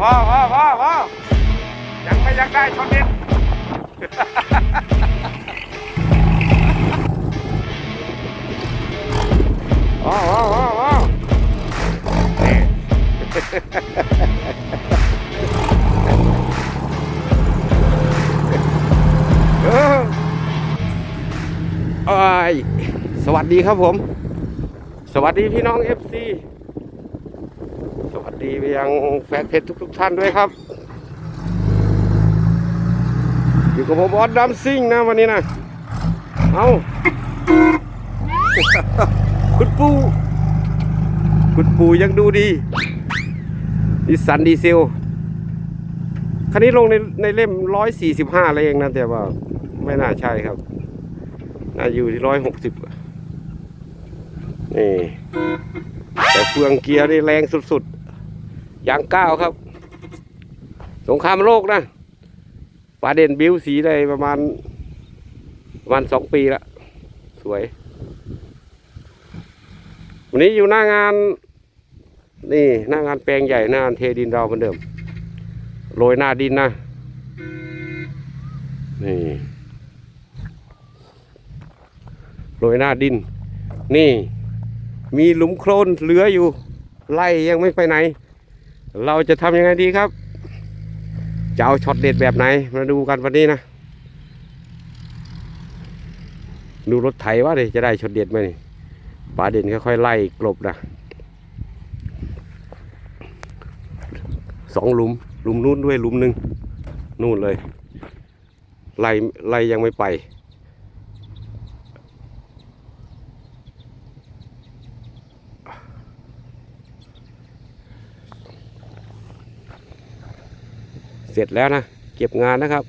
พ่อพ่อพ่อพ่อยังไม่ยากได้ชนนิดว้าวว้าวว้าวว้าวนี่เออเอ้ยสวัสดีครับผม สวัสดีพี่น้อง FC สวัส ดีไปยังแฟนเพจทุก ๆ ท่านด้วยครับ อยู่กับผมออสดัมซิ่งนะวันนี้นะ เอาคุณปูคุณปูยังดูดีนิสสันดีเซลคันนี้ลงในในเล่มร้อยสี่สิบห้าเองนะแต่ว่าไม่น่าใช่ครับ น่าอยู่ที่ร้อยหกสิบนี่แต่เฟืองเกียร์นี่แรงสุดๆ อย่างก้าวครับ สงครามโลกนะปาเด่นบิวสีได้ประมาณประมาณสองปีละสวย วันนี้อยู่หน้างาน นี่หน้างานแปลงใหญ่หน้างานเทดินเราเหมือนเดิมโรยหน้าดินนะ นี่โรยหน้าดิน นี่ มีหลุมโคลนเหลืออยู่ ไล่ยังไม่ไปไหน เราจะทำยังไงดีครับ จะเอาช็อตเด็ดแบบไหน มาดูกันวันนี้นะ ดูรถไถว่าเลยจะได้ช็อตเด็ดไหมนี่ปลาเด่นค่อยๆไล่กลบนะสองหลุมหลุมนู้นด้วยหลุมหนึ่งนู่นเลยไล่ไล่ยังไม่ไป เสร็จแล้วนะ เก็บงานนะครับ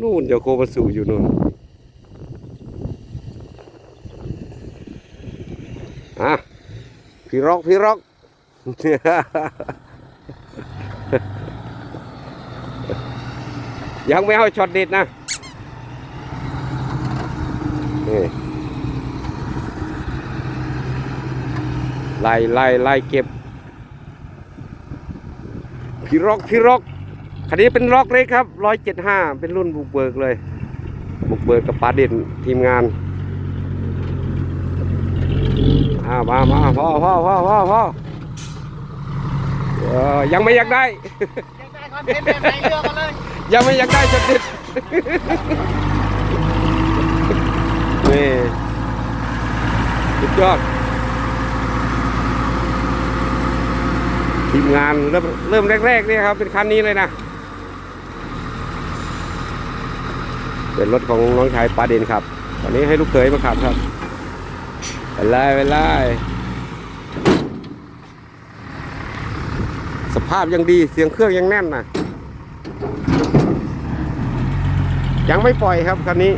นู่นเดี๋ยวโคบัสูอยู่นู่นอะพี่ร็อกพี่ร็อกยังไม่เอาช็อตเด็ดนะไล่ไล่ไล่เก็บพี่ร็อกพี่ร็อก คันนี้เป็นร็อกเล็กครับร้อยเจ็ดห้าเป็นรุ่นบุกเบิกเลย บุกเบิกกับปาเด่นทีมงานอามามาพ่อพ่อพ่อพ่อพ่อยังไม่อยากได้ ยังได้คอนเทนต์ไหนเลือกมาเลย ยังไม่อยากได้จดเด็ดนี่สุดยอดทีมงานเริ่มเริ่มแรกๆเนี่ยครับ เป็นคันนี้เลยนะ เป็นรถของน้องชายปาเดนครับ ตอนนี้ให้ลูกเขยมาขับครับไปไล่ไปไล่สภาพยังดีเสียงเครื่องยังแน่นนะยังไม่ปล่อยครับคันนี้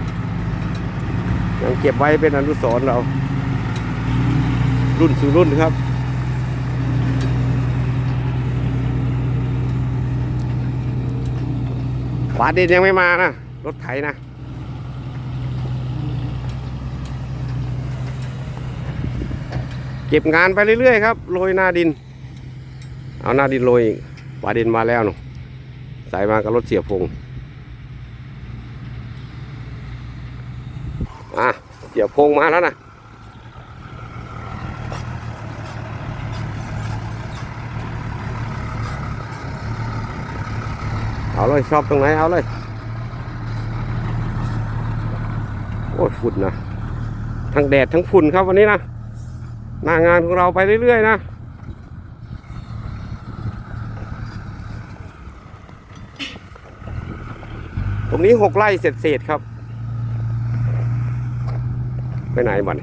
ยังเก็บไว้เป็นอนุสรณ์เรา รุ่นสู่รุ่นครับฝาเด่นยังไม่มานะ รถไถนะ เก็บงานไปเรื่อยๆครับโรยหน้าดิน เอาหน้าดินโรยอีกฝาด่นมาแล้วหนูใส่มากับรถเสียพงอะเสียพงมาแล้วนะเอาเลยชอบตรงไหนเอาเลย โอ้ยฝุ่นนะทั้งแดดทั้งฝุ่นครับวันนี้นะ หน้างานของเราไปเรื่อย ๆ นะตรงนี้หกไร่เศษๆครับ ไปไหนบ่น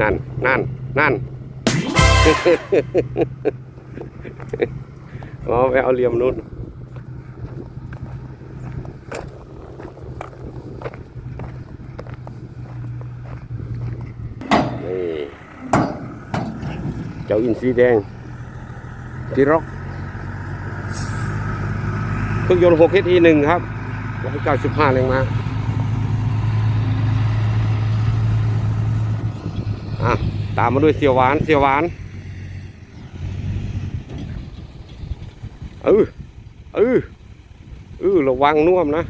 นั่น นั่น นั่นอ๋อไปเอาเหลี่ยมนู้น เจ้าอินทรีแดงพี่ร็อกเครื่องยนต์6 HT 1ครับ195แรงม้าอะตามมาด้วยเสียวหวานเสียวหวานเออเออเออระวังน่วมนะ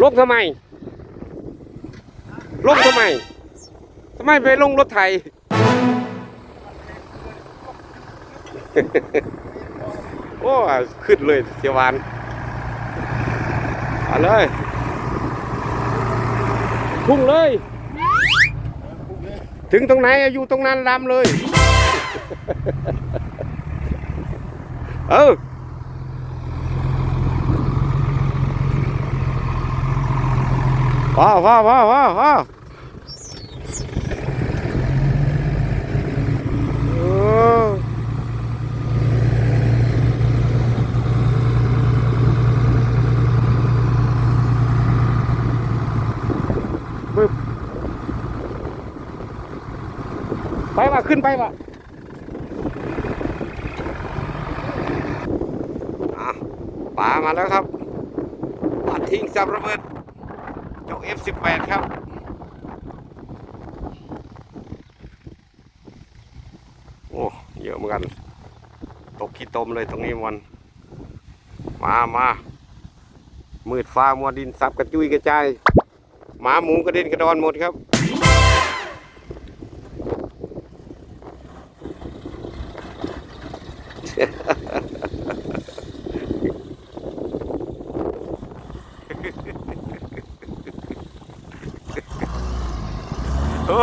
ลงทำไม ลงทำไมทำไมไปลงรถไถโอ้ขึ้นเลยเสียวานเอาเลยพุ่งเลย ถึงตรงไหนอยู่ตรงนั้นลำเลย เออว้าวว้าวว้าวว้าวว้าวโอ้ บึ๊บไปว่ะขึ้นไปว่ะป่ามาแล้วครับปัดทิ้งสับระเบิดจ้า F18 ครับ โอะเหมือนกัน ตกขี้ตมเลยตรงนี้วัน มามามืดฟ้ามัวดินซับกระจุยกระจายหมาหมูกระเด็นกระดอนหมดครับ โอ้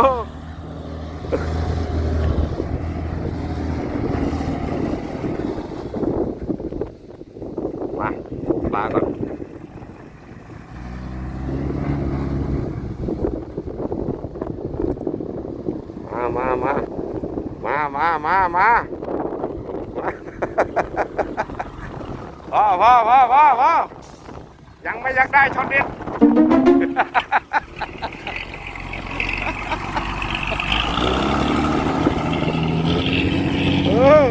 มา ปลาก่อนมามามามามามามาพ่อพ่อพ่อพ่อพ่อยังไม่อยากได้ช็อตเด็ดเออ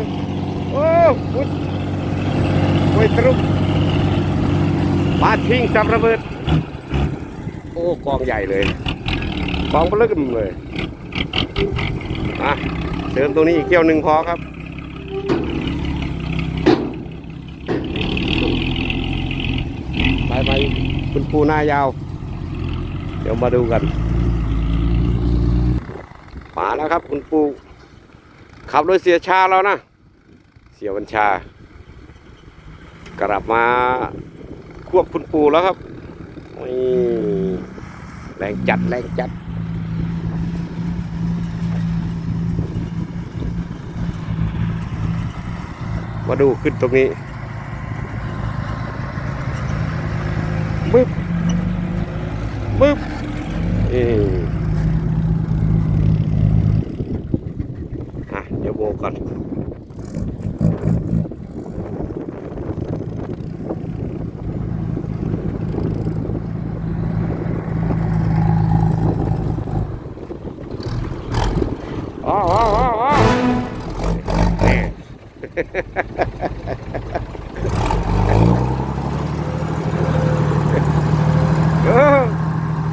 โอ้โอ้ยตรุก มาทิ้งสับระเบิด โอ้กองใหญ่เลย กองเลึมเลยอะเดินตรงนี้อีกเที่ยวหนึ่งพอครับไปไปคุณปูหน้ายาว เดี๋ยวมาดูกันมาแล้วครับ คุณปูขับโดยเสียชาแล้วนะ เสียบัญชากลับมา วบคุณปู่แล้วครับนี่แรงจัดแรงจัดมาดูขึ้นตรงนี้บึ๊บบึ๊บนี่อะเดี๋ยวโบกก่อน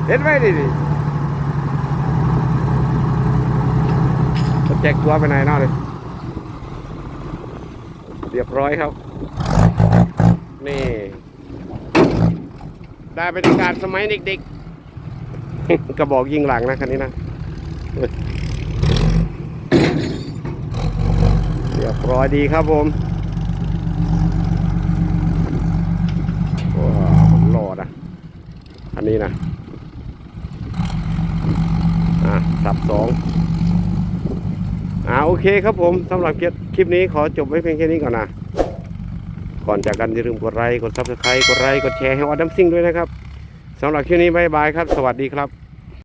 เห็นไหมดิดิแจกตัวไปไหนนอกเลย เรียบร้อยครับ นี่ ได้บรรยากาศสมัยเด็กๆ กระบอกยิงหลังนะคันนี้นะ เรียบร้อยดีครับผมว้าวหล่อนะ อันนี้นะอะสับสองอ่าโอเคครับผมสำหรับคลิปนี้ขอจบไว้เพียงแค่นี้ก่อนนะก่อนจากกันอย่าลืมกดไลค์กดซับสไครต์กดไลค์กดแชร์ให้วัดน้ำซิ่งด้วยนะครับสำหรับคลิปนี้บายบายครับ สวัสดีครับ